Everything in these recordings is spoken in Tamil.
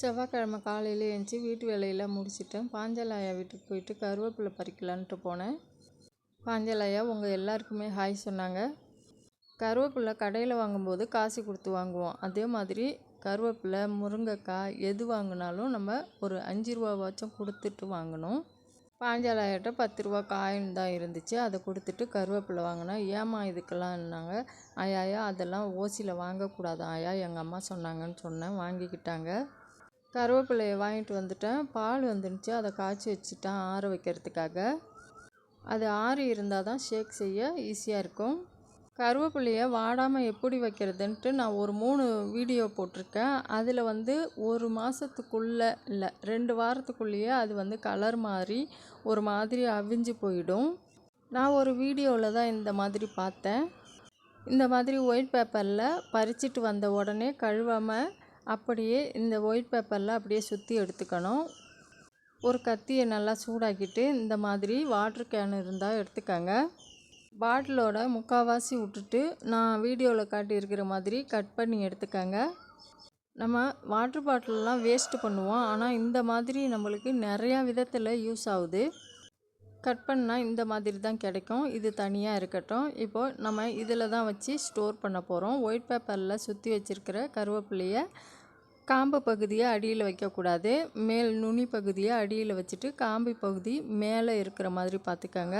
செவ்வாய்க்கிழமை காலையில் எழுந்துச்சி வீட்டு வேலையெல்லாம் முடிச்சிட்டேன். பாஞ்சலாயா வீட்டுக்கு போயிட்டு கருவேப்பிலை பறிக்கலான்ட்டு போனேன். பாஞ்சலாயா உங்கள் எல்லாருக்குமே ஹாய் சொன்னாங்க. கருவேப்பிலை கடையில் வாங்கும்போது காசு கொடுத்து வாங்குவோம். அதே மாதிரி கருவேப்பிலை முருங்கைக்காய் எது வாங்கினாலும் நம்ம ஒரு அஞ்சு ரூபாவாச்சும் கொடுத்துட்டு வாங்கணும். பாஞ்சாலாயிட்ட பத்து ரூபா காயின் தான் இருந்துச்சு. அதை கொடுத்துட்டு கருவேப்பிலை வாங்கினேன் ஏமா இதுக்கெல்லாம்னாங்க ஆயா அதெல்லாம் ஓசியில் வாங்கக்கூடாது ஆயா எங்கள் அம்மா சொன்னாங்கன்னு சொன்னேன். வாங்கிக்கிட்டாங்க. கருவேப்பிலையை வாங்கிட்டு வந்துட்டேன். பால் வந்துருந்துச்சு அதை காய்ச்சி வச்சுட்டேன் ஆற வைக்கிறதுக்காக. அது ஆறி இருந்தால் தான் ஷேக் செய்ய ஈஸியாக இருக்கும். கருவேப்பிலையை வாடாமல் எப்படி வைக்கிறதுன்ட்டு நான் ஒரு மூணு வீடியோ போட்டிருக்கேன். அதில் வந்து ஒரு மாதத்துக்குள்ளே இல்லை ரெண்டு வாரத்துக்குள்ளேயே அது வந்து கலர் மாறி ஒரு மாதிரி அவிஞ்சு போயிடும். நான் ஒரு வீடியோவில் தான் இந்த மாதிரி பார்த்தேன். இந்த மாதிரி ஒயிட் பேப்பரில் பறிச்சிட்டு வந்த உடனே கழுவாமல் அப்படியே இந்த ஒயிட் பேப்பரில் அப்படியே சுற்றி எடுத்துக்கணும். ஒரு கத்தியை நல்லா சூடாக்கிட்டு இந்த மாதிரி வாட்ரு கேன் இருந்தால் எடுத்துக்கங்க. பாட்டிலோட முக்கால்வாசி விட்டுட்டு நான் வீடியோவில் காட்டியிருக்கிற மாதிரி கட் பண்ணி எடுத்துக்கங்க. நம்ம வாட்ரு பாட்டிலெலாம் வேஸ்ட்டு பண்ணுவோம். ஆனால் இந்த மாதிரி நம்மளுக்கு நிறையா விதத்தில் யூஸ் ஆகுது. கட் பண்ணால் இந்த மாதிரி தான் கிடைக்கும். இது தனியாக இருக்கட்டும். இப்போது நம்ம இதில் தான் வச்சு ஸ்டோர் பண்ண போகிறோம் ஒயிட் பேப்பரில் சுற்றி வச்சுருக்கிற கருவேப்பிலையை காம்பு பகுதியை அடியில் வைக்கக்கூடாது. மேல் நுனி பகுதியை அடியில் வச்சுட்டு காம்பு பகுதி மேலே இருக்கிற மாதிரி பார்த்துக்கோங்க.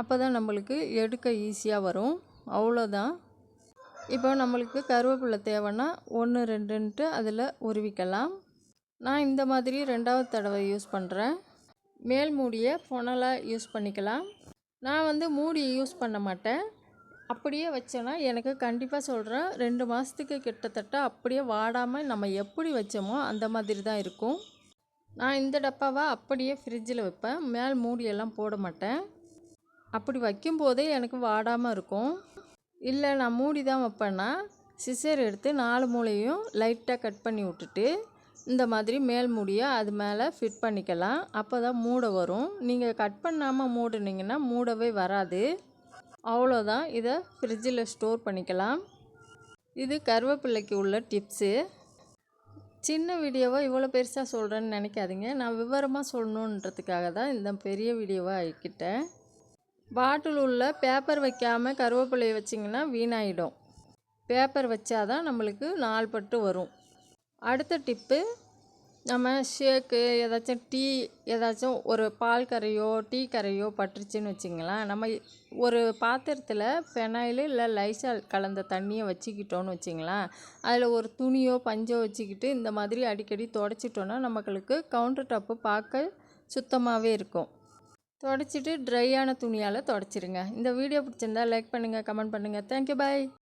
அப்போ தான் நம்மளுக்கு எடுக்க ஈஸியாக வரும். அவ்வளோதான். இப்போ நம்மளுக்கு கருவேப்பிலை தேவைன்னா ஒன்று ரெண்டுன்ட்டு அதில் உருவிக்கலாம். நான் இந்த மாதிரி ரெண்டாவது தடவை யூஸ் பண்ணுறேன். மேல் மூடியை புனலாக யூஸ் பண்ணிக்கலாம். நான் வந்து மூடி யூஸ் பண்ண மாட்டேன். அப்படியே வச்சேன்னா எனக்கு கண்டிப்பாக சொல்கிறேன் ரெண்டு மாதத்துக்கு கிட்டத்தட்ட அப்படியே வாடாமல் நம்ம எப்படி வச்சோமோ அந்த மாதிரி தான் இருக்கும். நான் இந்த டப்பாவை அப்படியே ஃப்ரிட்ஜில் வைப்பேன். மேல் மூடியெல்லாம் போட மாட்டேன். அப்படி வைக்கும்போதே எனக்கு வாடாமல் இருக்கும். இல்லை நான் மூடி தான் வைப்பேன்னா சிசர் எடுத்து நாலு மூலையும் லைட்டாக கட் பண்ணி விட்டுட்டு இந்த மாதிரி மேல் மூடியை அது மேலே ஃபிட் பண்ணிக்கலாம். அப்போ தான் மூட வரும். நீங்கள் கட் பண்ணாமல் மூடுனீங்கன்னா மூடவே வராது. அவ்வளோதான். இதை ஃப்ரிட்ஜில் ஸ்டோர் பண்ணிக்கலாம். இது கருவேப்பிள்ளைக்கு உள்ள டிப்ஸு சின்ன வீடியோவை இவ்வளோ பெருசாக சொல்கிறேன்னு நினைக்காதீங்க. நான் விவரமாக சொல்லணுன்றதுக்காக தான் இந்த பெரிய வீடியோவாக ஆக்கிட்டேன் பாட்டில் உள்ள பேப்பர் வைக்காமல் கருவேப்பிலையை வச்சிங்கன்னா வீணாயிடும். பேப்பர் வச்சாதான் நம்மளுக்கு நாள் பட்டு வரும். அடுத்த டிப்பு நம்ம ஷேக்கு ஏதாச்சும் டீ ஏதாச்சும் ஒரு பால் கரையோ டீ கரையோ பட்டுருச்சுன்னு வச்சுங்களேன் நம்ம ஒரு பாத்திரத்தில் பெனாயிலு இல்லை லைசால் கலந்த தண்ணியை வச்சுக்கிட்டோன்னு வச்சுங்களேன் அதில் ஒரு துணியோ பஞ்சோ வச்சுக்கிட்டு இந்த மாதிரி அடிக்கடி தொடச்சிட்டோன்னா நம்மளுக்கு கவுண்டர் டாப்பு பார்க்க சுத்தமாகவே இருக்கும். தொடச்சிட்டு ட்ரையான துணியால் தொடச்சிருங்க. இந்த வீடியோ பிடிச்சிருந்தா லைக் பண்ணுங்கள் கமெண்ட் பண்ணுங்கள் தேங்க்யூ பாய்